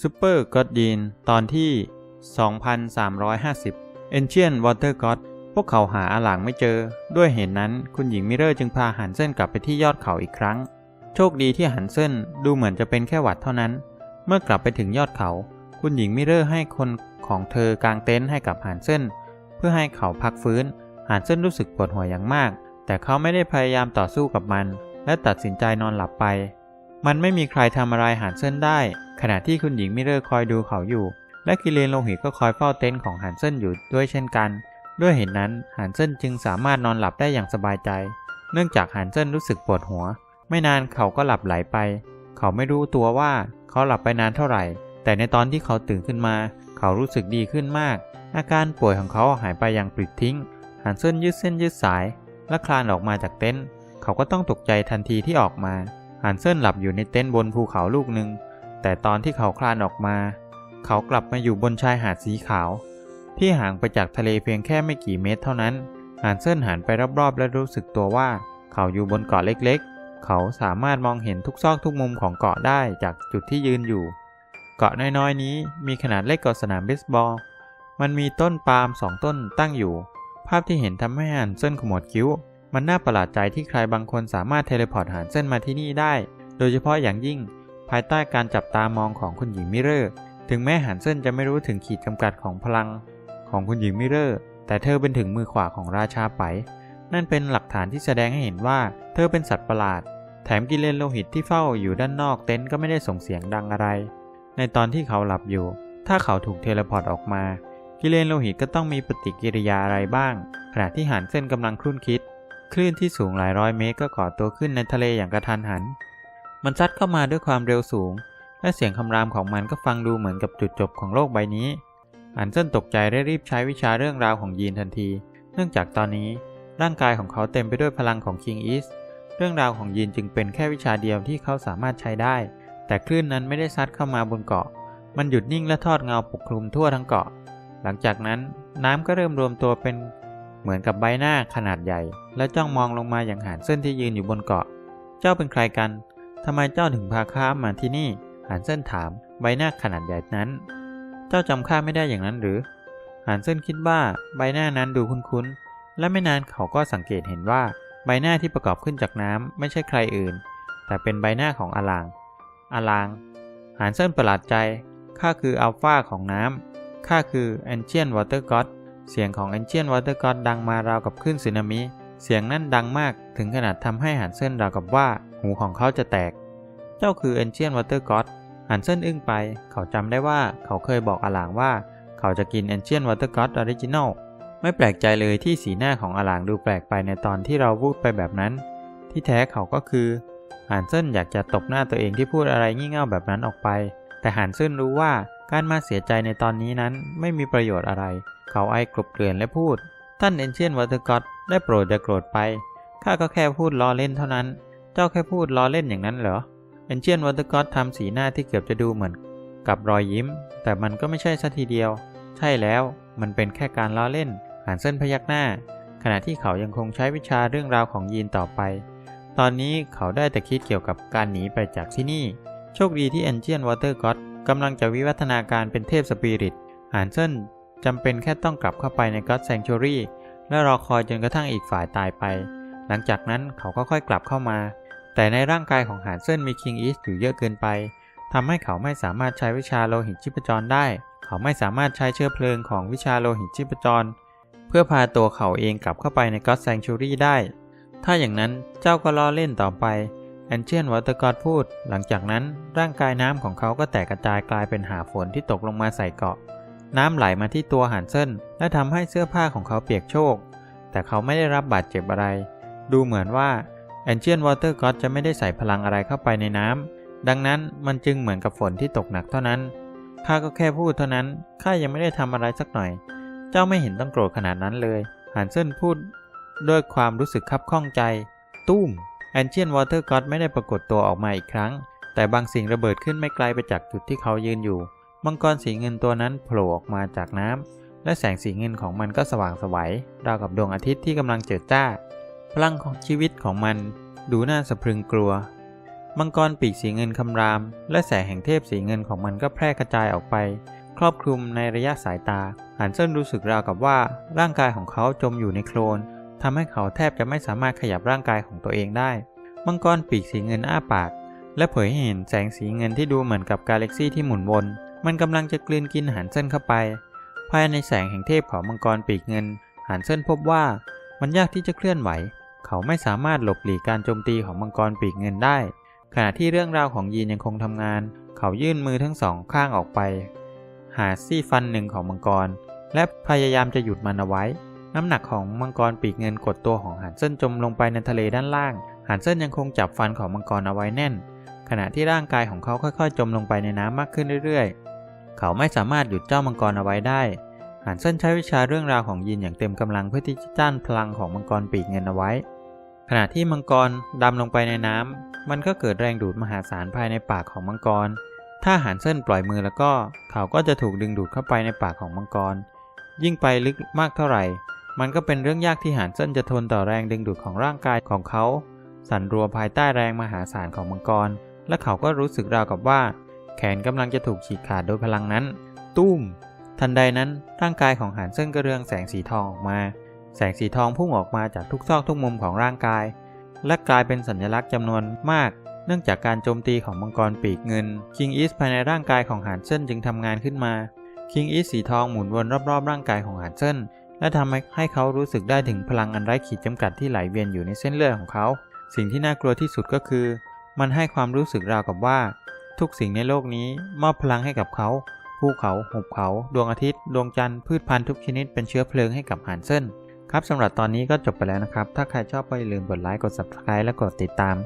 ซูเปอร์ก็อดยีนตอนที่ 2350 Ancient Water God พวกเขาหาอาหลางไม่เจอ ด้วยเหตุนนั้นคุณหญิงมิเรอร์จึงพาหันเส้นกลับไปที่ยอดเขาอีกครั้ง โชคดีที่หันเส้นดูเหมือนจะเป็นแค่หวัดเท่านั้น เมื่อกลับไปถึงยอดเขา คุณหญิงมิเรอร์ให้คนของเธอกางเต็นท์ให้กับหันเส้น เพื่อให้เขาพักฟื้นหันเส้นรู้สึกปวดหัวอย่างมาก แต่เขาไม่ได้พยายามต่อสู้กับมัน และตัดสินใจนอนหลับไป มันไม่มีใครทำอะไรหันเส้นได้ ขณะที่คุณหญิงมิเรอร์คอยดูเขาอยู่ และกิเลนโลหิตก็คอยเฝ้าเต็นท์ของหันเส้นอยู่ด้วยเช่นกัน ด้วยเหตุนนั้นหันเส้นจึงสามารถนอนหลับได้อย่างสบายใจ เนื่องจากหันเส้นรู้สึกปวดหัว ไม่นานเขาก็หลับไหลไป เขาไม่รู้ตัวว่าเขาหลับไปนานเท่าไหร่ แต่ในตอนที่เขาตื่นขึ้นมา เขารู้สึกดีขึ้นมาก อาการป่วยของเขาหายไปอย่างปลิดทิ้งหันเส้นยืดเส้นยืดสาย และคลานออกมาจากเต็นท์เขาก็ต้องตกใจทันทีที่ออกมาหันเส้นหลับอยู่ในเต็นท์บนภูเขาลูกหนึ่ง แต่ตอนที่เขาคลานออกมา เขากลับมาอยู่บนชายหาดสีขาว ที่ห่างไปจากทะเลเพียงแค่ไม่กี่เมตรเท่านั้นหันเส้นหันไปรอบๆ และรู้สึกตัวว่า เขาอยู่บนเกาะเล็กๆ เขาสามารถมองเห็นทุกซอกทุกมุมของเกาะได้จากจุดที่ยืนอยู่ เกาะน้อยๆ นี้มีขนาดเล็กกว่าสนามเบสบอล มันมีต้นปาล์มสองต้นตั้งอยู่ ภาพที่เห็นทำให้หันเส้นขมวดคิ้ว มันน่าประหลาดใจที่ใครบางคนสามารถเทเลพอร์ตหันเส้นมาที่นี่ได้ โดยเฉพาะอย่างยิ่ง ภายใต้การจับตามองของคุณหญิงมิเรอร์ถึงแม้หันเส้นจะไม่รู้ถึงขีดจำกัดของพลังของคุณหญิงมิเรอร์แต่เธอเป็นถึงมือขวาของราชาไป นั่นเป็นหลักฐานที่แสดงให้เห็นว่า เธอเป็นสัตว์ประหลาด แถมกิเลนโลหิตที่เฝ้าอยู่ด้านนอกเต็นท์ก็ไม่ได้ส่งเสียงดังอะไร ในตอนที่เขาหลับอยู่ ถ้าเขาถูกเทเลพอร์ตออกมา กิเลนโลหิตก็ต้องมีปฏิกิริยาอะไรบ้าง ขณะที่หันเส้นกำลังครุ่นคิด คลื่นที่สูงหลายร้อยเมตรก็ก่อตัวขึ้นในทะเลอย่างกระทันหัน มันซัดเข้ามาด้วยความเร็วสูง และเสียงคำรามของมันก็ฟังดูเหมือนกับจุดจบของโลกใบนี้หันเส้นตกใจได้รีบใช้วิชาเรื่องราวของยีนทันที เนื่องจากตอนนี้ร่างกายของเขาเต็มไปด้วยพลังของคิงอีสเรื่องราวของยีนจึงเป็นแค่วิชาเดียวที่เขาสามารถใช้ได้ แต่คลื่นนั้นไม่ได้ซัดเข้ามาบนเกาะ มันหยุดนิ่งและทอดเงาปกคลุมทั่วทั้งเกาะ หลังจากนั้นน้ำก็เริ่มรวมตัวเป็นเหมือนกับใบหน้าขนาดใหญ่ และจ้องมองลงมาอย่างหานเส้นที่ยืนอยู่บนเกาะ เจ้าเป็นใครกัน ทำไมเจ้าถึงพาข้ามาที่นี่หานเส้นถามใบหน้าขนาดใหญ่นั้น เจ้าจำข้าไม่ได้อย่างนั้นหรือหานเส้นคิดว่าใบหน้านั้นดูคุ้นๆ และไม่นานเขาก็สังเกตเห็นว่าใบหน้าที่ประกอบขึ้นจากน้ำไม่ใช่ใครอื่น แต่เป็นใบหน้าของอลาง อลางหานเส้นประหลาดใจข้าคืออัลฟาของน้ำข้าคือ Ancient Water God เสียงของ Ancient Water God ดังมาราวกับคลื่นสึนามิ เสียงนั่นดังมากถึงขนาดทำให้หันเส้นราวกับว่า หูของเขาจะแตก เจ้าคือ Ancient Water God หันเส้นอึ้งไป เขาจำได้ว่าเขาเคยบอกอลางว่า เขาจะกิน Ancient Water God Original ไม่แปลกใจเลยที่สีหน้าของอลางดูแปลกไปในตอนที่เราพูดไปแบบนั้น ที่แท้เขาก็คือหันเส้นอยากจะตบหน้าตัวเองที่พูดอะไรงี่เง่าแบบนั้นออกไป แต่หันเส้นรู้ว่าการมาเสียใจในตอนนี้นั้นไม่มีประโยชน์อะไร เขาไอกลบเกลื่อนและพูด ท่านเอนเชียนวัตอร์กอตได้โปรดอย่าโกรธไป ข้าก็แค่พูดล้อเล่นเท่านั้น เจ้าแค่พูดล้อเล่นอย่างนั้นเหรอ เอนเชียนวัตอร์กอตทำสีหน้าที่เกือบจะดูเหมือน กับรอยยิ้ม แต่มันก็ไม่ใช่สัทีเดียว ใช่แล้ว มันเป็นแค่การล้อเล่นหันเส้นพยักหน้า ขณะที่เขายังคงใช้วิชาเรื่องราวของยีนต่อไป ตอนนี้เขาได้แต่คิดเกี่ยวกับการหนีไปจากที่นี่ โชคดีที่เอนเชียนวอเตอร์ก็อตกำลังจะวิวัฒนาการเป็นเทพสปิริตหานเซินจำเป็นแค่ต้องกลับเข้าไปในก็อดแซงชูรี่และรอคอยจนกระทั่งอีกฝ่ายตายไป หลังจากนั้นเขาก็ค่อยกลับเข้ามา แต่ในร่างกายของหานเซินมีคิงอีสอยู่เยอะเกินไปทำให้เขาไม่สามารถใช้วิชาโลหิตชีพจรได้ เขาไม่สามารถใช้เชื้อเพลิงของวิชาโลหิตชีพจร เพื่อพาตัวเขาเองกลับเข้าไปในก็อดแซงชูรี่ได้ ถ้าอย่างนั้นเจ้าก็ล้อเล่นต่อไปแอนเชียนวอเตอร์กอดพูด หลังจากนั้นร่างกายน้ำของเขาก็แตกกระจายกลายเป็นหาฝนที่ตกลงมาใส่เกาะ น้ำไหลมาที่ตัวหันเซินและทำให้เสื้อผ้าของเขาเปียกโชก แต่เขาไม่ได้รับบาดเจ็บอะไร ดูเหมือนว่า แอนเชียนวอเตอร์กอดจะไม่ได้ใส่พลังอะไรเข้าไปในน้ำดังนั้นมันจึงเหมือนกับฝนที่ตกหนักเท่านั้นข้าก็แค่พูดเท่านั้นข้ายังไม่ได้ทำอะไรสักหน่อย เจ้าไม่เห็นต้องโกรธขนาดนั้นเลยหันเซินพูด ด้วยความรู้สึกคับข้องใจ ตุ้มแอนเชียนวอเตอร์ก็ไม่ได้ปรากฏตัวออกมาอีกครั้ง แต่บางสิ่งระเบิดขึ้นไม่ไกลไปจากจุดที่เขายืนอยู่ มังกรสีเงินตัวนั้นโผล่ออกมาจากน้ำและแสงสีเงินของมันก็สว่างสวัยราวกับดวงอาทิตย์ที่กำลังเจิดจ้า พลังของชีวิตของมันดูน่าสะพรึงกลัว มังกรปีกสีเงินคำราม และแสงแห่งเทพสีเงินของมันก็แพร่กระจายออกไป ครอบคลุมในระยะสายตาหันเซินรู้สึกราวกับว่าร่างกายของเขาจมอยู่ในโคลนทำให้เขาแทบจะไม่สามารถขยับร่างกายของตัวเองได้ มังกรปีกสีเงินอ้าปาก และเผยให้เห็นแสงสีเงินที่ดูเหมือนกับกาแล็กซี่ที่หมุนวน มันกำลังจะกลืนกินหันเซินเข้าไป ภายในแสงแห่งเทพของมังกรปีกเงิน หันเซินพบว่ามันยากที่จะเคลื่อนไหว เขาไม่สามารถหลบหลีกการโจมตีของมังกรปีกเงินได้ ขณะที่เรื่องราวของยีนยังคงทำงาน เขายื่นมือทั้งสองข้างออกไป หาซี่ฟันหนึ่งของมังกร และพยายามจะหยุดมันเอาไว้ น้ำหนักของมังกรปีกเงินกดตัวของหันเซินจมลงไปในทะเลด้านล่าง หันเซินยังคงจับฟันของมังกรเอาไว้แน่น ขณะที่ร่างกายของเขาค่อยๆ จมลงไปในน้ำมากขึ้นเรื่อยๆ เขาไม่สามารถหยุดเจ้ามังกรเอาไว้ได้หันเซินใช้วิชาเรื่องราวของยินอย่างเต็มกำลังเพื่อที่จะต้านพลังของมังกรปีกเงินเอาไว้ ขณะที่มังกรดำลงไปในน้ำมันก็เกิดแรงดูดมหาศาลภายในปากของมังกร ถ้าหันเส้นปล่อยมือแล้วก็เขาก็จะถูกดึงดูดเข้าไปในปากของมังกร ยิ่งไปลึกมากเท่าไหร่ มันก็เป็นเรื่องยากที่หันเส้นจะทนต่อแรงดึงดูดของร่างกายของเขา สั่นรัวภายใต้แรงมหาศาลของมังกร และเขาก็รู้สึกราวกับว่า แขนกำลังจะถูกฉีกขาดโดยพลังนั้น ตุ้ม ทันใดนั้นร่างกายของหันเซินก็เรืองแสงสีทองออกมา แสงสีทองพุ่งออกมาจากทุกซอกทุกมุมของร่างกาย และกลายเป็นสัญลักษณ์จำนวนมาก เนื่องจากการโจมตีของมังกรปีกเงินคิงอีสภายในร่างกายของหันเซินจึงทำงานขึ้นมาคิงอีสสีทองหมุนวนรอบๆร่างกายของหันเซินและทำให้เขารู้สึกได้ถึงพลังอันไร้ขีดจำกัดที่ไหลเวียนอยู่ในเส้นเลือดของเขา สิ่งที่น่ากลัวที่สุดก็คือ มันให้ความรู้สึกราวกับว่า ทุกสิ่งในโลกนี้มอบพลังให้กับเขาภูเขาหุบเขา ดวงอาทิตย์ ดวงจันทร์พืชพันธุ์ทุกชนิดเป็นเชื้อเพลิงให้กับหันเซิน ครับสำหรับตอนนี้ก็จบไปแล้วนะครับ ถ้าใครชอบก็อย่าลืมกดไลค์กด subscribe และกดติดตาม